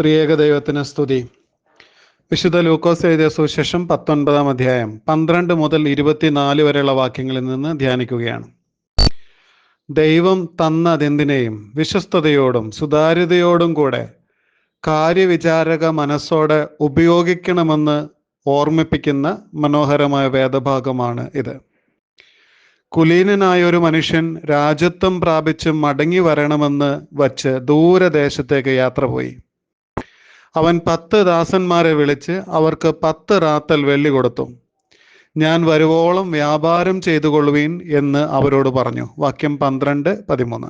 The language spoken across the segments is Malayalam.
ത്രിയേക ദൈവത്തിന് സ്തുതി. വിശുദ്ധ ലൂക്കോസ് എഴുതിയ സുശേഷം പത്തൊൻപതാം അധ്യായം പന്ത്രണ്ട് മുതൽ ഇരുപത്തിനാല് വരെയുള്ള വാക്യങ്ങളിൽ നിന്ന് ധ്യാനിക്കുകയാണ്. ദൈവം തന്നതെന്തിനേയും വിശ്വസ്തയോടും സുതാര്യതയോടും കൂടെ കാര്യവിചാരക മനസ്സോടെ ഉപയോഗിക്കണമെന്ന് ഓർമ്മിപ്പിക്കുന്ന മനോഹരമായ വേദഭാഗമാണ് ഇത്. കുലീനനായ ഒരു മനുഷ്യൻ രാജ്യത്വം പ്രാപിച്ച് മടങ്ങി വരണമെന്ന് വച്ച് ദൂരദേശത്തേക്ക് യാത്ര പോയി. അവൻ പത്ത് ദാസന്മാരെ വിളിച്ച് അവർക്ക് പത്ത് റാത്തൽ വെള്ളി കൊടുത്തു. ഞാൻ വരുവോളം വ്യാപാരം ചെയ്തു കൊള്ളുവീൻ എന്ന് അവരോട് പറഞ്ഞു. വാക്യം പന്ത്രണ്ട് പതിമൂന്ന്.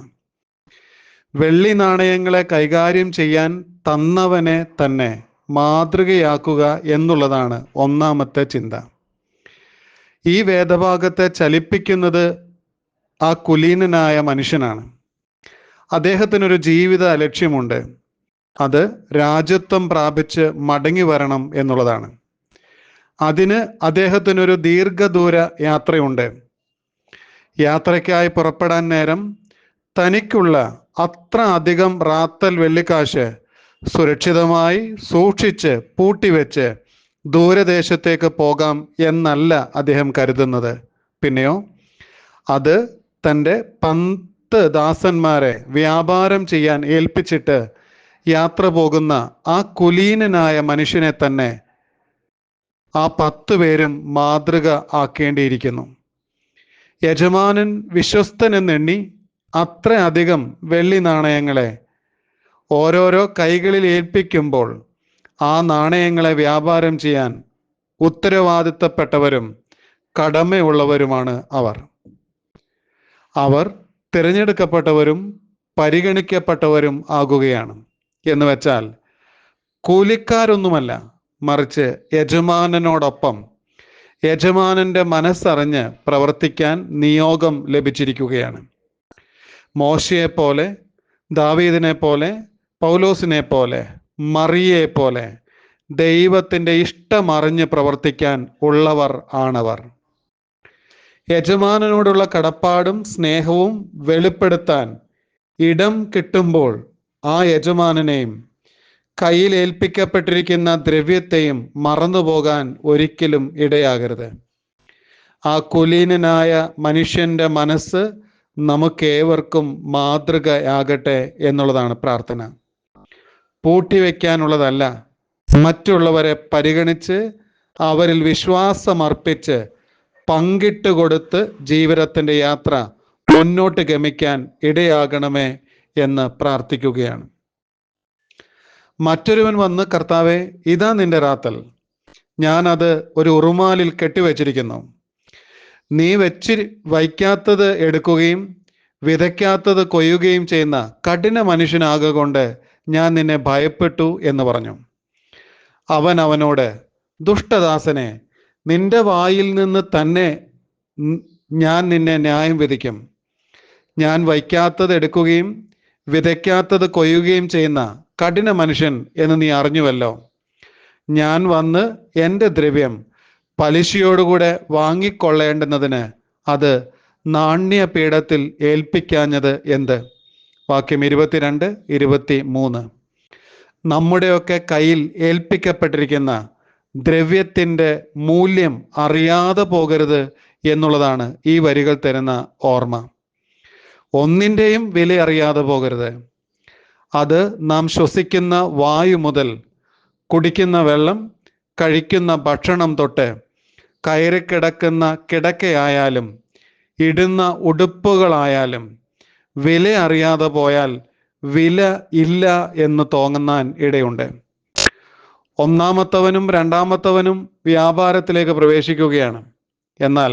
വെള്ളി നാണയങ്ങളെ കൈകാര്യം ചെയ്യാൻ തന്നവനെ തന്നെ മാതൃകയാക്കുക എന്നുള്ളതാണ് ഒന്നാമത്തെ ചിന്ത. ഈ വേദഭാഗത്തെ ചലിപ്പിക്കുന്നത് ആ കുലീനനായ മനുഷ്യനാണ്. അദ്ദേഹത്തിനൊരു ജീവിത ലക്ഷ്യമുണ്ട്. അത് രാജ്യത്വം പ്രാപിച്ച് മടങ്ങി വരണം എന്നുള്ളതാണ്. അതിന് അദ്ദേഹത്തിനൊരു ദീർഘദൂര യാത്രയുണ്ട്. യാത്രയ്ക്കായി പുറപ്പെടാൻ നേരം തനിക്കുള്ള അത്ര അധികം റാത്തൽ വെള്ളിക്കാശ് സുരക്ഷിതമായി സൂക്ഷിച്ച് പൂട്ടിവെച്ച് ദൂരദേശത്തേക്ക് പോകാം എന്നല്ല അദ്ദേഹം കരുതുന്നത്. പിന്നെയോ അത് തന്റെ പന്ത് ദാസന്മാരെ വ്യാപാരം ചെയ്യാൻ ഏൽപ്പിച്ചിട്ട് യാത്ര പോകുന്ന ആ കുലീനനായ മനുഷ്യനെ തന്നെ ആ പത്ത് പേരും മാതൃക ആക്കേണ്ടിയിരിക്കുന്നു. യജമാനൻ വിശ്വസ്തനെന്നെണ്ണി അത്രയധികം വെള്ളി നാണയങ്ങളെ ഓരോരോ കൈകളിൽ ഏൽപ്പിക്കുമ്പോൾ ആ നാണയങ്ങളെ വ്യാപാരം ചെയ്യാൻ ഉത്തരവാദിത്തപ്പെട്ടവരും കടമയുള്ളവരുമാണ് അവർ. അവർ തിരഞ്ഞെടുക്കപ്പെട്ടവരും പരിഗണിക്കപ്പെട്ടവരും ആകുകയാണ്. എന്ന് വെച്ചാൽ കൂലിക്കാരൊന്നുമല്ല മറിച്ച് യജമാനനോടൊപ്പം യജമാനന്റെ മനസ്സറിഞ്ഞ് പ്രവർത്തിക്കാൻ നിയോഗം ലഭിച്ചിരിക്കുകയാണ്. മോശയെ പോലെ ദാവീദിനെ പോലെ പൗലോസിനെ പോലെ മറിയെ പോലെ ദൈവത്തിന്റെ ഇഷ്ടമറിഞ്ഞ് പ്രവർത്തിക്കാൻ ഉള്ളവർ ആണവർ. യജമാനനോടുള്ള കടപ്പാടും സ്നേഹവും വെളിപ്പെടുത്താൻ ഇടം കിട്ടുമ്പോൾ ആ യജമാനനെയും കയ്യിൽ ഏൽപ്പിക്കപ്പെട്ടിരിക്കുന്ന ദ്രവ്യത്തെയും മറന്നുപോകാൻ ഒരിക്കലും ഇടയാകരുത്. ആ കുലീനനായ മനുഷ്യന്റെ മനസ്സ് നമുക്കേവർക്കും മാതൃകയാകട്ടെ എന്നുള്ളതാണ് പ്രാർത്ഥന. പൂട്ടിവെക്കാനുള്ളതല്ല മറ്റുള്ളവരെ പരിഗണിച്ച് അവരിൽ വിശ്വാസമർപ്പിച്ച് പങ്കിട്ട് കൊടുത്ത് ജീവിതത്തിന്റെ യാത്ര മുന്നോട്ട് ഗമിക്കാൻ ഇടയാകണമേ എന്ന് പ്രാർത്ഥിക്കുകയാണ്. മറ്റൊരുവൻ വന്ന് കർത്താവെ ഇതാ നിന്റെ റാത്തൽ. ഞാനത് ഒരു ഉറുമാലിൽ കെട്ടിവെച്ചിരിക്കുന്നു. നീ വെച്ചി വയ്ക്കാത്തത് എടുക്കുകയും വിതയ്ക്കാത്തത് കൊയ്യുകയും ചെയ്യുന്ന കഠിന മനുഷ്യനാകൊണ്ട് ഞാൻ നിന്നെ ഭയപ്പെട്ടു എന്ന് പറഞ്ഞു. അവൻ അവനോട് ദുഷ്ടദാസനെ നിന്റെ വായിൽ നിന്ന് തന്നെ ഞാൻ നിന്നെ ന്യായം വിധിക്കും. ഞാൻ വയ്ക്കാത്തത് എടുക്കുകയും വിതയ്ക്കാത്തത് കൊയ്യുകയും ചെയ്യുന്ന കഠിന മനുഷ്യൻ എന്ന് നീ അറിഞ്ഞുവല്ലോ. ഞാൻ വന്ന് എന്റെ ദ്രവ്യം പലിശയോടുകൂടെ വാങ്ങിക്കൊള്ളേണ്ടുന്നതിന് അത് നാണ്യപീഠത്തിൽ ഏൽപ്പിക്കാഞ്ഞത് എന്ത്? വാക്യം ഇരുപത്തിരണ്ട് ഇരുപത്തി മൂന്ന് നമ്മുടെയൊക്കെ കയ്യിൽ ഏൽപ്പിക്കപ്പെട്ടിരിക്കുന്ന ദ്രവ്യത്തിന്റെ മൂല്യം അറിയാതെ പോകരുത് എന്നുള്ളതാണ് ഈ വരികൾ തരുന്ന ഓർമ്മ. ഒന്നിന്റെയും വില അറിയാതെ പോകരുത്. അത് നാം ശ്വസിക്കുന്ന വായു മുതൽ കുടിക്കുന്ന വെള്ളം കഴിക്കുന്ന ഭക്ഷണം തൊട്ട് കയറിക്കിടക്കുന്ന കിടക്കയായാലും ഇടുന്ന ഉടുപ്പുകളായാലും വില അറിയാതെ പോയാൽ വില ഇല്ല എന്ന് തോന്നുന്നാൻ ഇടയുണ്ട്. ഒന്നാമത്തവനും രണ്ടാമത്തവനും വ്യാപാരത്തിലേക്ക് പ്രവേശിക്കുകയാണ്. എന്നാൽ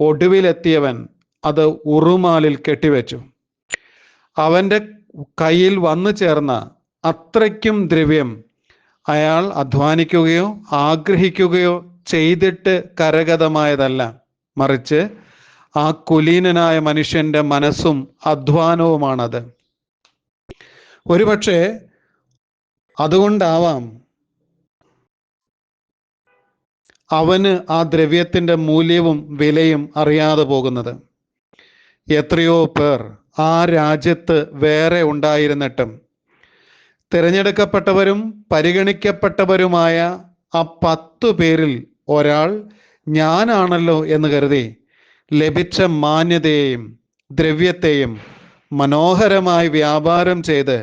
ഒടുവിലെത്തിയവൻ അത് ഉറുമാലിൽ കെട്ടിവെച്ചു. അവന്റെ കയ്യിൽ വന്നു ചേർന്ന അത്രയ്ക്കും ദ്രവ്യം അയാൾ അധ്വാനിക്കുകയോ ആഗ്രഹിക്കുകയോ ചെയ്തിട്ട് കരഗതമായതല്ല. മറിച്ച് ആ കുലീനനായ മനുഷ്യന്റെ മനസ്സും അധ്വാനവുമാണത്. ഒരുപക്ഷെ അതുകൊണ്ടാവാം അവന് ആ ദ്രവ്യത്തിന്റെ മൂല്യവും വിലയും അറിയാതെ പോകുന്നത്. എത്രയോ പേർ ആ രാജ്യത്ത് വേറെ ഉണ്ടായിരുന്നിട്ടും തിരഞ്ഞെടുക്കപ്പെട്ടവരും പരിഗണിക്കപ്പെട്ടവരുമായ ആ പത്തു പേരിൽ ഒരാൾ ഞാനാണല്ലോ എന്ന് കരുതി ലഭിച്ച മാന്യതയെയും ദ്രവ്യത്തെയും മനോഹരമായി വ്യാപാരം ചെയ്ത്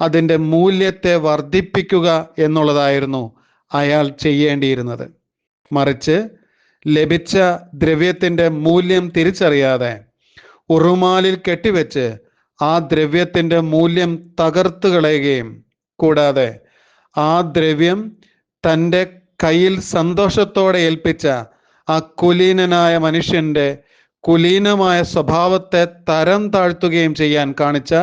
അതിന്റെ മൂല്യത്തെ വർദ്ധിപ്പിക്കുക എന്നുള്ളതായിരുന്നു അയാൾ ചെയ്യേണ്ടിയിരുന്നത്. മറിച്ച് ലഭിച്ച ദ്രവ്യത്തിന്റെ മൂല്യം തിരിച്ചറിയാതെ ഉറുമാലിൽ കെട്ടിവെച്ച് ആ ദ്രവ്യത്തിന്റെ മൂല്യം തകർത്ത് കളയുകയും കൂടാതെ ആ ദ്രവ്യം തന്റെ കയ്യിൽ സന്തോഷത്തോടെ ഏൽപ്പിച്ച ആ കുലീനനായ മനുഷ്യന്റെ കുലീനമായ സ്വഭാവത്തെ തരം താഴ്ത്തുകയും ചെയ്യാൻ കാണിച്ച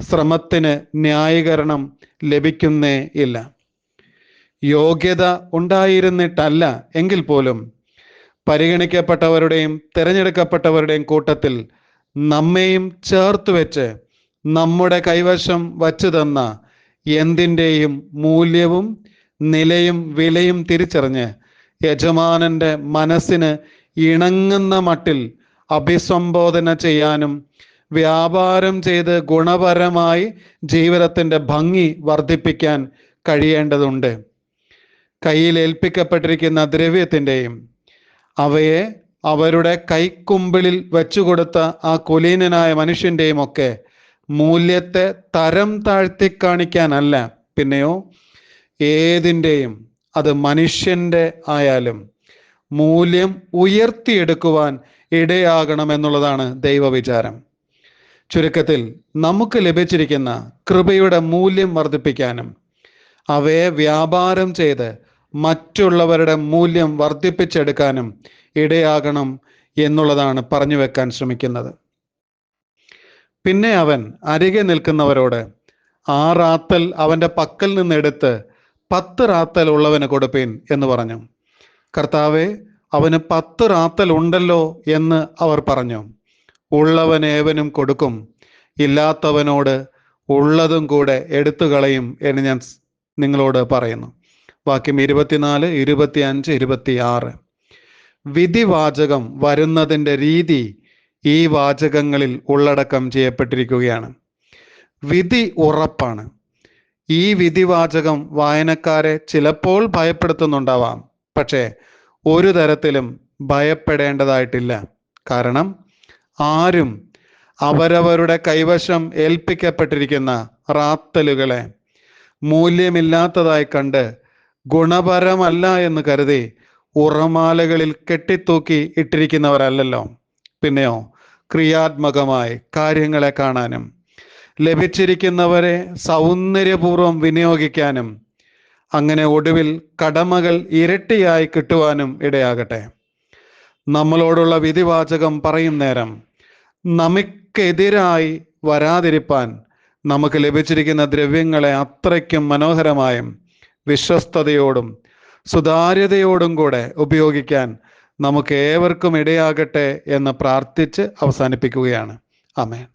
ശ്രമത്തിന് ന്യായീകരണം ലഭിക്കുന്നേ ഇല്ല. യോഗ്യത ഉണ്ടായിരുന്നിട്ടല്ല എങ്കിൽ പോലും പരിഗണിക്കപ്പെട്ടവരുടെയും തിരഞ്ഞെടുക്കപ്പെട്ടവരുടെയും കൂട്ടത്തിൽ നമ്മെയും ചേർത്ത് വെച്ച് നമ്മുടെ കൈവശം വച്ചു തന്ന എന്തിന്റെയും മൂല്യവും നിലയും വിലയും തിരിച്ചറിഞ്ഞ് യജമാനന്റെ മനസ്സിന് ഇണങ്ങുന്ന മട്ടിൽ അഭിസംബോധന ചെയ്യാനും വ്യാപാരം ചെയ്ത് ഗുണപരമായി ജീവിതത്തിന്റെ ഭംഗി വർദ്ധിപ്പിക്കാൻ കഴിയേണ്ടതുണ്ട്. കയ്യിൽ ഏൽപ്പിക്കപ്പെട്ടിരിക്കുന്ന ദ്രവ്യത്തിന്റെയും അവയെ അവരുടെ കൈക്കുമ്പിളിൽ വെച്ചുകൊടുത്ത ആ കുലീനനായ മനുഷ്യന്റെയും ഒക്കെ മൂല്യത്തെ തരം താഴ്ത്തി കാണിക്കാനല്ല. പിന്നെയോ ഏതിന്റെയും അത് മനുഷ്യന്റെ ആയാലും മൂല്യം ഉയർത്തിയെടുക്കുവാൻ ഇടയാകണം എന്നുള്ളതാണ് ദൈവവിചാരം. ചുരുക്കത്തിൽ നമുക്ക് ലഭിച്ചിരിക്കുന്ന കൃപയുടെ മൂല്യം വർദ്ധിപ്പിക്കാനും അവയെ വ്യാപാരം ചെയ്ത് മറ്റുള്ളവരുടെ മൂല്യം വർദ്ധിപ്പിച്ചെടുക്കാനും ഇടയാകണം എന്നുള്ളതാണ് പറഞ്ഞു വെക്കാൻ ശ്രമിക്കുന്നത്. പിന്നെ അവൻ അരികെ നിൽക്കുന്നവരോട് ആ റാത്തൽ അവന്റെ പക്കൽ നിന്നെടുത്ത് പത്ത് റാത്തൽ ഉള്ളവന് കൊടുപ്പീൻ എന്ന് പറഞ്ഞു. കർത്താവെ അവന് പത്ത് റാത്തൽ ഉണ്ടല്ലോ എന്ന് അവർ പറഞ്ഞു. ഉള്ളവൻ ഏവനും കൊടുക്കും ഇല്ലാത്തവനോട് ഉള്ളതും കൂടെ എടുത്തു കളയും എന്ന് ഞാൻ നിങ്ങളോട് പറയുന്നു. വാക്യം ഇരുപത്തിനാല് ഇരുപത്തി അഞ്ച് ഇരുപത്തി ആറ് വിധിവാചകം വരുന്നതിന്റെ രീതി ഈ വാചകങ്ങളിൽ ഉള്ളടക്കം ചെയ്യപ്പെട്ടിരിക്കുകയാണ്. വിധി ഉറപ്പാണ്. ഈ വിധിവാചകം വായനക്കാരെ ചിലപ്പോൾ ഭയപ്പെടുത്തുന്നുണ്ടാവാം. പക്ഷേ ഒരു തരത്തിലും ഭയപ്പെടേണ്ടതായിട്ടില്ല. കാരണം ആരും അവരവരുടെ കൈവശം ഏൽപ്പിക്കപ്പെട്ടിരിക്കുന്ന റാത്തലുകളെ മൂല്യമില്ലാത്തതായി കണ്ട് ഗുണപരമല്ല എന്ന് കരുതി ഉറമാലകളിൽ കെട്ടിത്തൂക്കി ഇട്ടിരിക്കുന്നവരല്ലല്ലോ. പിന്നെയോ ക്രിയാത്മകമായി കാര്യങ്ങളെ കാണാനും ലഭിച്ചിരിക്കുന്നവരെ സൗന്ദര്യപൂർവം വിനിയോഗിക്കാനും അങ്ങനെ ഒടുവിൽ കടമകൾ ഇരട്ടിയായി കിട്ടുവാനും ഇടയാകട്ടെ. നമ്മളോടുള്ള വിധിവാചകം പറയും നേരം നമുക്കെതിരായി വരാതിരിപ്പാൻ നമുക്ക് ലഭിച്ചിരിക്കുന്ന ദ്രവ്യങ്ങളെ അത്രയ്ക്കും മനോഹരമായും വിശ്വസ്തയോടും സുതാര്യതയോടും കൂടെ ഉപയോഗിക്കാൻ നമുക്ക് ഏവർക്കും ഇടയാകട്ടെ എന്ന് പ്രാർത്ഥിച്ച് അവസാനിപ്പിക്കുകയാണ്. ആമേൻ.